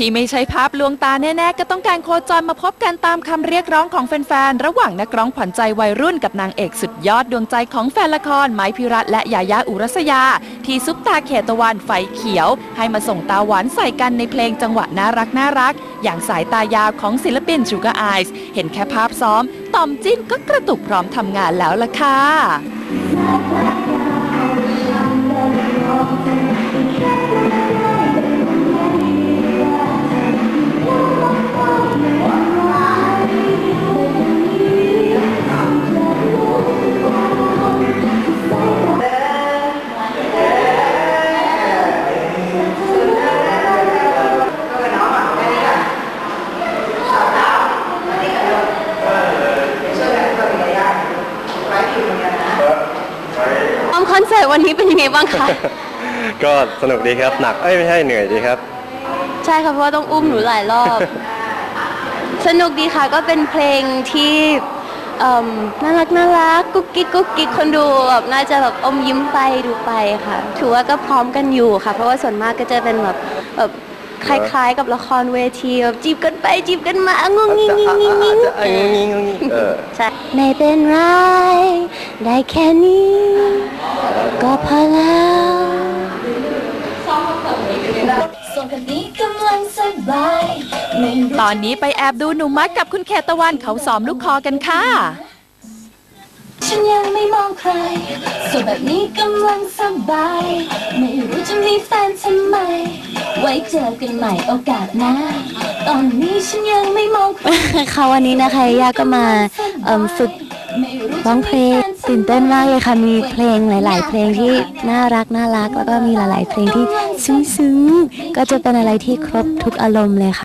ที่ไม่ใช่ภาพลวงตาแน่ๆ ก็ต้องการโคจรมาพบกันตามคำเรียกร้องของแฟนๆ ระหว่างนักร้องขวัญใจวัยรุ่นกับนางเอกสุดยอดดวงใจของแฟนละครไม้พิรัตและยายาอุรัสยา ที่ซุปตาเขตตะวันไฟเขียว ให้มาส่งตาหวานใส่กันในเพลงจังหวะน่ารักน่ารัก อย่างสายตายาวของศิลปิน Sugar Eyes เห็นแค่ภาพซ้อมตอมจิ้นก็กระตุกพร้อมทำงานแล้วล่ะค่ะ อมคอนเสิร์ตวันนี้เป็นยังไงบ้างคะ ก็สนุกดีครับ หนัก เอ้ยไม่ใช่เหนื่อยดีครับ ใช่ค่ะเพราะว่าต้องอุ้มหนูหลายรอบ สนุกดีค่ะก็เป็นเพลงที่เอิ่มน่ารักน่ารักกุ๊กกิ๊กกุ๊กกิ๊กคนดูแบบน่าจะแบบอมยิ้มไปดูไปค่ะ ถือว่าก็พร้อมกันอยู่ค่ะ เพราะว่าส่วนมากก็จะเป็นแบบแบบ คล้ายๆ กับละครเวทีแบบจีบกันไปจีบกันมางงงิงงิงงิงงิงเอองี้งี้งี้เออใช่ไม่เป็นไร ได้แค่นี้ ก็พอแล้วตอนนี้ไปแอบดูหนุ่มมัดกับคุณเขตะวันเขาซ้อมลูกคอกันค่ะฉันยังไม่มองใครส่งแบบนี้กำลังสบาย ไม่รู้จะมีแฟนทำไม ไว้เจอกันใหม่โอกาสหน้า ตอนนี้ฉันยังไม่มองใครค่ะวันนี้นะคะย่าก็มาเอิ่มฝึกไม่รู้ร้องเพลงตื่นเต้นมากเลยค่ะมีเพลงหลาย ๆ เพลงที่น่ารักน่ารักแล้วก็มีหลาย ๆ เพลงที่ซึ้งๆก็จะเป็นอะไรที่ครบทุกอารมณ์เลยค่ะ